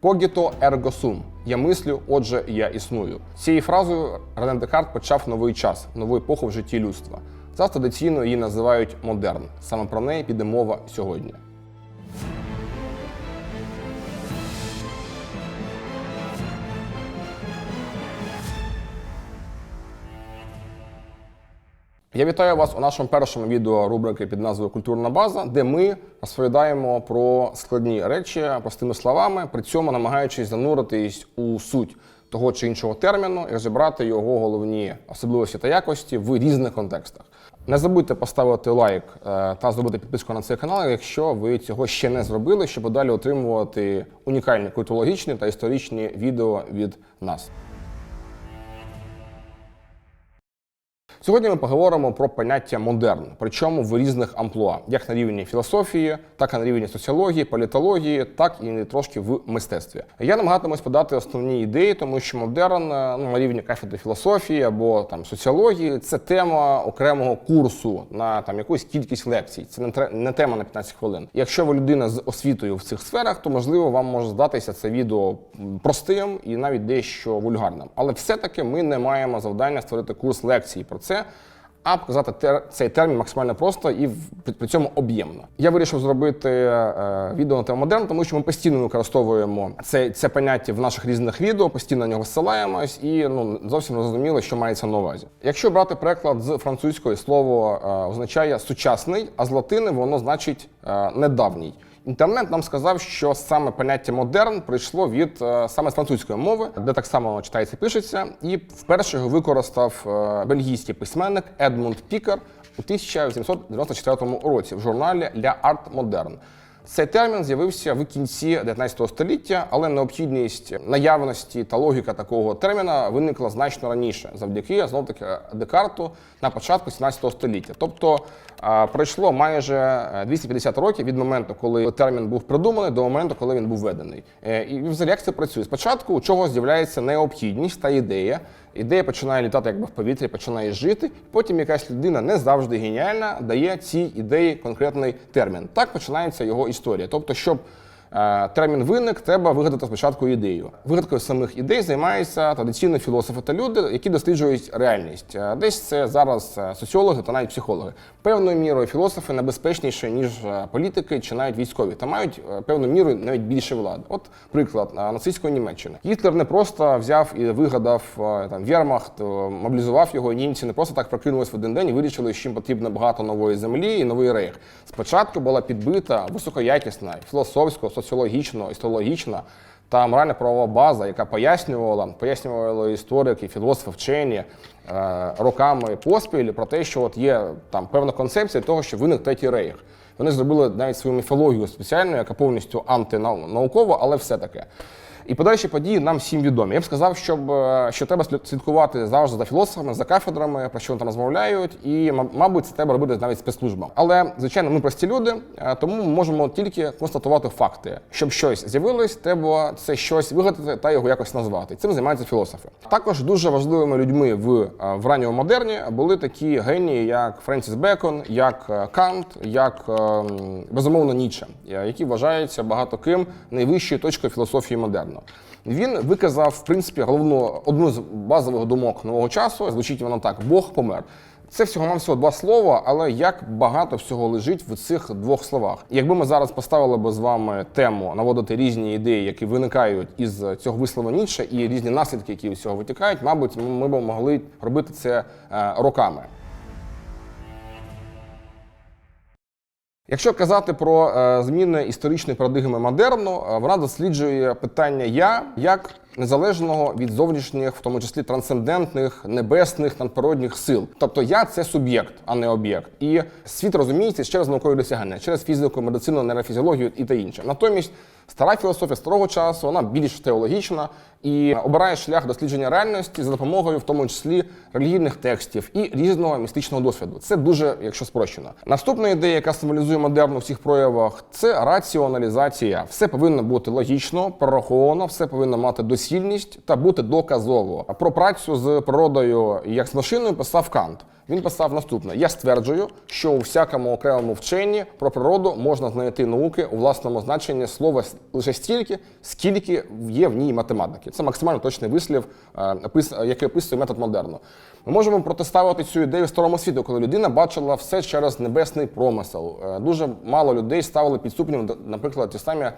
Когіто ерго сум. Я мислю, отже, я існую. Цією фразою Рене Декарт почав новий час, нову епоху в житті людства. Зараз традиційно її називають модерн. Саме про неї піде мова сьогодні. Я вітаю вас у нашому першому відео рубрики під назвою Культурна база, де ми розповідаємо про складні речі простими словами, при цьому намагаючись зануритись у суть того чи іншого терміну і розібрати його головні особливості та якості в різних контекстах. Не забудьте поставити лайк е, та зробити підписку на цей канал, якщо ви цього ще не зробили, щоб далі отримувати унікальні культурологічні та історичні відео від нас. Сьогодні ми поговоримо про поняття модерн, причому в різних амплуа, як на рівні філософії, так і на рівні соціології, політології, так і трошки в мистецтві. Я намагатимусь подати основні ідеї, тому що модерн е, ну, на рівні кафедри філософії або там соціології це тема окремого курсу на там якусь кількість лекцій. Це не, не тема на 15 хвилин. Якщо ви людина з освітою в цих сферах, то можливо вам може здатися це відео простим і навіть дещо вульгарним. Але все-таки ми не маємо завдання створити курс лекцій про це. А показати тер- цей термін максимально просто і при цьому об'ємно. Я вирішив зробити е, відео на тему модерн, тому що ми постійно використовуємо це, це поняття в наших різних відео, постійно на нього зсилаємось і ну зовсім не зрозуміло, що мається на увазі. Якщо брати приклад з французької, слово е, означає сучасний, а з латини воно значить е, недавній. Інтернет нам сказав, що саме поняття модерн прийшло від е, саме з французької мови, де так само читається пишеться, і вперше його використав е, бельгійський письменник Едмунд Пікер у 1894 році в журналі «Ля Арт Модерн». Цей термін з'явився в кінці 19 століття, але необхідність наявності та логіка такого терміна виникла значно раніше, завдяки знов таки Декарту на початку 17 століття. Тобто пройшло майже е, 250 років від моменту, коли термін був придуманий, до моменту, коли він був введений. Е, І взагалі як це працює? Спочатку у чогось з'являється необхідність та ідея. Ідея починає літати якби в повітрі, починає жити. Потім якась людина не завжди геніальна дає цій ідеї конкретний термін. Так починається його історія. Тобто, щоб термін виник, треба вигадати спочатку ідею. Вигадкою самих ідей займаються традиційно філософи та люди, які досліджують реальність. Е, Десь це зараз е, соціологи та навіть психологи. Певною мірою філософи небезпечніші, ніж е, політики чи навіть військові, та мають е, певною мірою навіть більше влади. От приклад е, нацистської Німеччини. Гітлер не просто взяв і вигадав е, там Вермахт, е, мобілізував його. Німці не просто так прокинулись в один день і вирішили, що їм потрібно багато нової землі і новий рейх. Спочатку була підбита високоякісна філософсько, соціологічно, істологічна та моральна правова база, яка пояснювала, пояснювали історики, філософи, вчені е, роками поспіль про те, що от є там певна концепція того, що виник третій рейх. Вони зробили навіть свою міфологію спеціальну, яка повністю антинаукова, але все таке. І подальші події нам всім відомі. Я б сказав, щоб, е, що треба слід- слідкувати завжди за філософами, за кафедрами, про що вони там розмовляють, і, мабуть, це треба робити навіть спецслужбам. Але, звичайно, ми прості люди, е, тому ми можемо тільки констатувати факти. Щоб щось з'явилось, треба це щось вигадати та його якось назвати. Цим займаються філософи. Також дуже важливими людьми в, е, в ранньому модерні були такі генії, як Френсіс Бекон, як Кант, як безумовно Ніче, які вважаються багато ким найвищою точкою філософії модерну. Він виказав, в принципі, головну одну з базових думок нового часу. Звучить воно так: Бог помер. Це всього навсього два слова, але як багато всього лежить в цих двох словах. Якби ми зараз поставили би з вами тему наводити різні ідеї, які виникають із цього вислова Ніцше, і різні наслідки, які з цього витікають, мабуть, ми б могли робити це е, роками. Якщо казати про е, зміни історичної парадигми модерну, е, вона досліджує питання я як незалежного від зовнішніх, в тому числі трансцендентних, небесних, надприродних сил. Тобто я це суб'єкт, а не об'єкт. І світ розуміється через наукові досягнення, через фізику, медицину, нейрофізіологію і та інше. Натомість стара філософія старого часу вона більш теологічна і обирає шлях дослідження реальності за допомогою, в тому числі релігійних текстів і різного містичного досвіду. Це дуже, якщо спрощено. Наступна ідея, яка символізує модерн у всіх проявах, це раціоналізація. Все повинно бути логічно, прораховано, все повинно мати дослідження доцільність та бути доказово. Про працю з природою як з машиною писав Кант. Він писав наступне: я стверджую, що у всякому окремому вченні про природу можна знайти науки у власному значенні слова лише стільки, скільки є в ній математики. Це максимально точний вислів, е, який описує метод модерну. Ми можемо протиставити цю ідею старому світу, коли людина бачила все через небесний промисел. Е, Дуже мало людей ставили під сумнів, наприклад, ті самі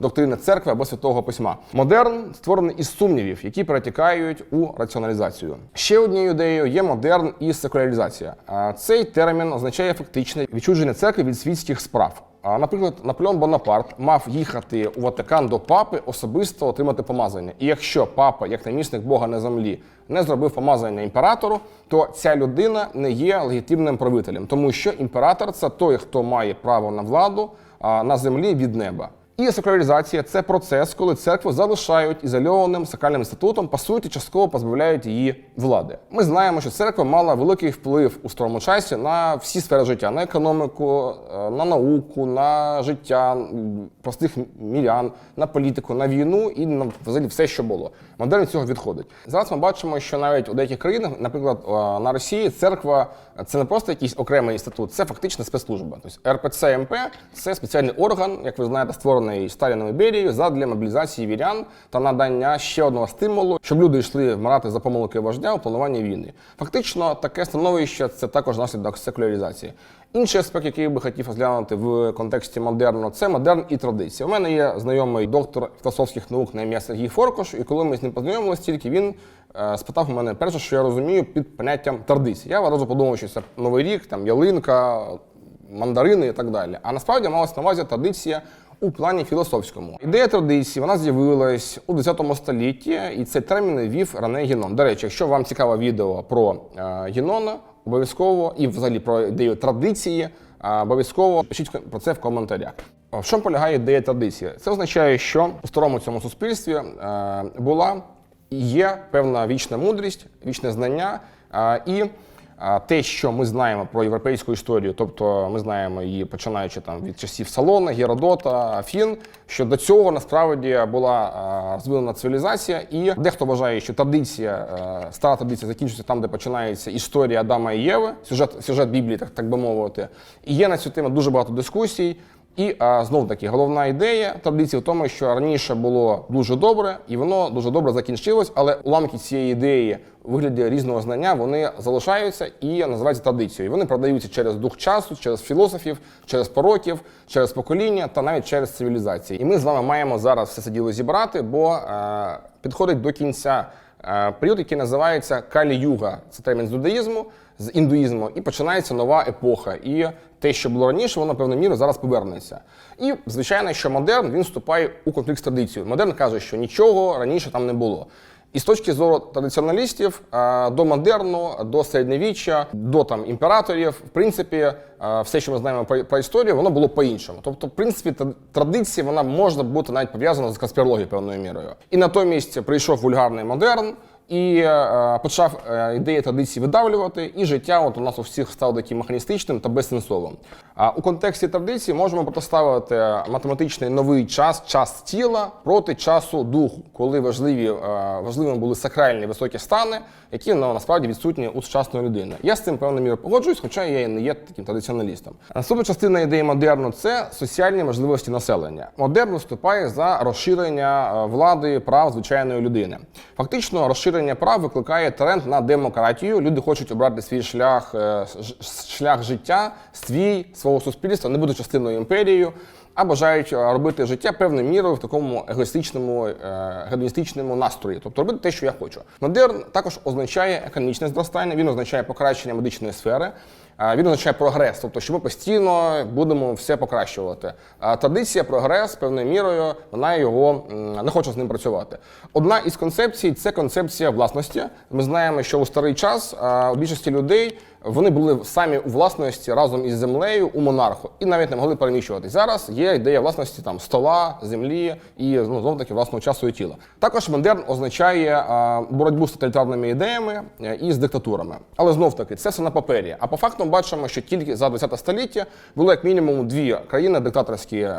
доктрини церкви або святого письма. Модерн створений із сумнівів, які перетікають у раціоналізацію. Ще однією ідеєю є модерн і секуляризація. А Цей термін означає фактичне відчудження церкви від світських справ. Наприклад, Наполеон Бонапарт мав їхати у Ватикан до папи особисто отримати помазання. І якщо папа, як намісник Бога на землі, не зробив помазання імператору, то ця людина не є легітимним правителем, тому що імператор це той, хто має право на владу на землі від неба. І секуляризація це процес, коли церкву залишають ізольованим сакральним статутом, по суті, частково позбавляють її влади. Ми знаємо, що церква мала великий вплив у старому часі на всі сфери життя: на економіку, е, на науку, на життя простих мірян, на політику, на війну і на взагалі все, що було. Модерн цього відходить. Зараз ми бачимо, що навіть у деяких країнах, наприклад, е, на Росії, церква це не просто якийсь окремий інститут, це фактично спецслужба. Тобто РПЦ МП це спеціальний орган, як ви знаєте, створений Сталіном і Берією задля мобілізації вірян та надання ще одного стимулу, щоб люди йшли вмирати за помилки вождя у плануванні війни. Фактично, таке становище це також наслідок секуляризації. Інший аспект, який я би хотів розглянути в контексті модерну, це модерн і традиція. У мене є знайомий доктор філософських наук на ім'я Сергій Форкош, і коли ми з ним познайомилися, тільки він е, спитав у мене перше, що я розумію під поняттям традиції. Я одразу подумав, що це новий рік, там ялинка, мандарини і так далі. А насправді малась на увазі традиція у плані філософському. Ідея традиції вона з'явилась у 10 столітті, і цей термін ввів Рене Гінон. До речі, якщо вам цікаве відео про е, Гінона, обов'язково і взагалі про ідею традиції, е, обов'язково пишіть про це в коментарях. В чому полягає ідея традиції? Це означає, що у старому цьому суспільстві е, була і є певна вічна мудрість, вічне знання е, і те, що ми знаємо про європейську історію, тобто ми знаємо її починаючи там від часів Салона, Геродота, Афін, що до цього насправді була розвинена цивілізація, і дехто вважає, що традиція, е, стара традиція закінчується там, де починається історія Адама і Єви, сюжет, сюжет Біблії, так, так би мовити. І є на цю тему дуже багато дискусій. І а, знов таки головна ідея традиції в тому, що раніше було дуже добре, і воно дуже добре закінчилось, але уламки цієї ідеї у вигляді різного знання вони залишаються і називаються традицією. Вони продаються через дух часу, через філософів, через пороків, через покоління та навіть через цивілізації. І ми з вами маємо зараз все це діло зібрати, бо е, підходить до кінця період, який називається Калі-Юга. Це термін з дудаїзму, з індуїзму, і починається нова епоха. І те, що було раніше, воно певною мірою зараз повернеться. І звичайно, що модерн він вступає у конфлікт з традицією. Модерн каже, що нічого раніше там не було. І з точки зору традиціоналістів е, до модерну, до середньовіччя, до там імператорів, в принципі, е, все, що ми знаємо про, історію, воно було по-іншому. Тобто, в принципі, традиція вона може бути навіть пов'язана з конспірологією певною мірою. І натомість прийшов вульгарний модерн. І е, почав е, ідеї традиції видавлювати, і життя от у нас у всіх стало таким механістичним та безсенсовим. У контексті традиції можемо протиставити математичний новий час, час тіла проти часу духу, коли важливі, е, важливими були сакральні високі стани, які ну, насправді відсутні у сучасної людини. Я з цим певною мірою погоджуюсь, хоча я і не є таким традиціоналістом. Наступна частина ідеї модерну це соціальні можливості населення. Модерн виступає за розширення е, влади прав звичайної людини. Фактично, розширення прав викликає тренд на демократію. Люди хочуть обрати свій шлях, е, шлях життя, свій свого суспільства, не бути частиною імперії, а бажають е, робити життя певною мірою в такому егоїстичному, е, гедоністичному настрої, тобто робити те, що я хочу. Модерн також означає економічне зростання, він означає покращення медичної сфери. Він означає прогрес, тобто, що ми постійно будемо все покращувати. Традиція, прогрес певною мірою, вона його не хоче з ним працювати. Одна із концепцій це концепція власності. Ми знаємо, що у старий час у більшості людей вони були самі у власності разом із землею у монарху і навіть не могли переміщуватись. Зараз є ідея власності там стола, землі і ну знов таки власного часу і тіла. Також модерн означає боротьбу з тоталітарними ідеями е, і з диктатурами. Але знов таки це все на папері. А по факту бачимо, що тільки за 20 століття було як мінімум дві країни диктаторські, е,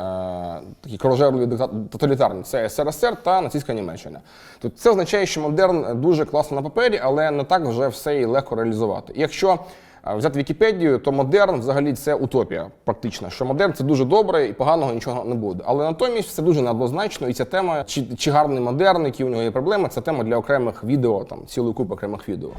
такі крожерливі тоталітарні. Це СРСР та нацистська Німеччина. Тобто це означає, що модерн дуже класно на папері, але не так вже все і легко реалізувати. Якщо е, взяти Вікіпедію, то модерн взагалі це утопія, практично. Що модерн це дуже добре і поганого нічого не буде. Але натомість все дуже неоднозначно, і ця тема, чи, чи гарний модерн, які у нього є проблеми, це тема для окремих відео, там цілої купи окремих відео.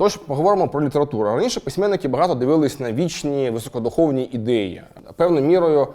Тож поговоримо про літературу. Раніше письменники багато дивились на вічні високодуховні ідеї. Певною мірою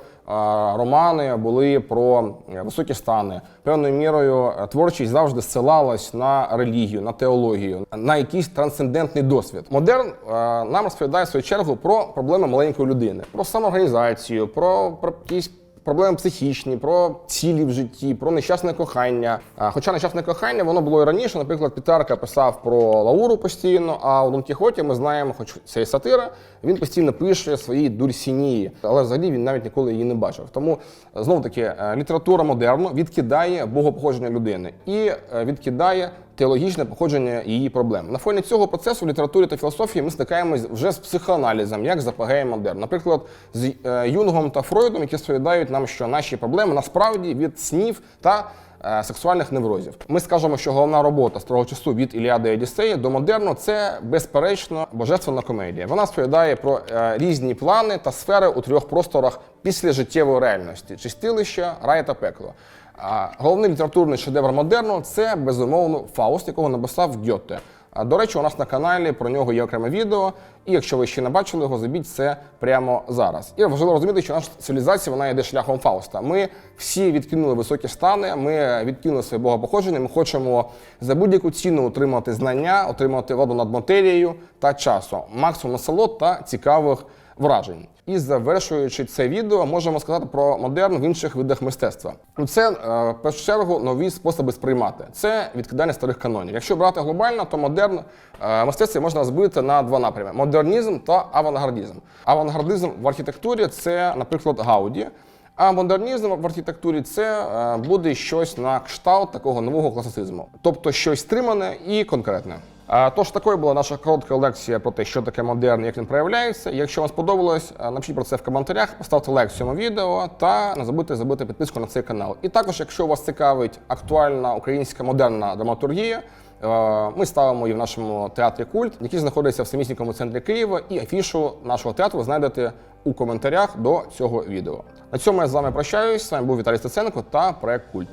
романи були про е, високі стани. Певною мірою е, творчість завжди зсилалась на релігію, на теологію, на якийсь трансцендентний досвід. Модерн е, нам розповідає в свою чергу про проблеми маленької людини, про самоорганізацію, про, про якісь проблеми психічні, про цілі в житті, про нещасне кохання. Хоча нещасне кохання воно було і раніше. Наприклад, Пітарка писав про Лауру постійно, а у Дон Кіхоті ми знаємо, хоч це і сатира, він постійно пише свої дурсінії, але взагалі він навіть ніколи її не бачив. Тому знову таки е, література модерну відкидає богопоходження людини і е, відкидає теологічне походження її проблем. На фоні цього процесу в літературі та філософії ми стикаємось вже з психоаналізом, як запагає модерн. Наприклад, з е, Юнгом та Фройдом, які сповідають нам, що наші проблеми насправді від снів та сексуальних неврозів. Ми скажемо, що головна робота з того часу від Іліади Одіссеї до модерну це безперечно божественна комедія. Вона сповідає про е, різні плани та сфери у трьох просторах після життєвої реальності: чистилище, рай та пекло. Головний літературний шедевр модерну це безумовно Фауст, якого написав Гьоте. До речі, у нас на каналі про нього є окреме відео. І якщо ви ще не бачили його, забіть це прямо зараз. І важливо розуміти, що наша цивілізація вона йде шляхом Фауста. Ми всі відкинули високі стани, ми відкинули своє богопоходження. Ми хочемо за будь-яку ціну отримати знання, отримати владу над матерією та часом, максимум насолод та цікавих вражень. І завершуючи це відео, можемо сказати про модерн в інших видах мистецтва. Ну, це е, в першу чергу нові способи сприймати. Це відкидання старих канонів. Якщо брати глобально, то модерн е, мистецтво можна розбити на два напрями: модернізм та авангардизм. Авангардизм в архітектурі це, наприклад, Гауді. А модернізм в архітектурі це е, буде щось на кшталт такого нового класицизму, тобто щось стримане і конкретне. А, Тож такою була наша коротка лекція про те, що таке модерн, як він проявляється. Якщо вам сподобалось, е, напишіть про це в коментарях, поставте лайк цьому відео та не забудьте забити підписку на цей канал. І також, якщо вас цікавить актуальна українська модерна драматургія, е, ми ставимо її в нашому театрі Культ, який знаходиться в самісінькому центрі Києва, і афішу нашого театру ви знайдете у коментарях до цього відео. На цьому я з вами прощаюсь. З вами був Віталій Стеценко та проект Культ.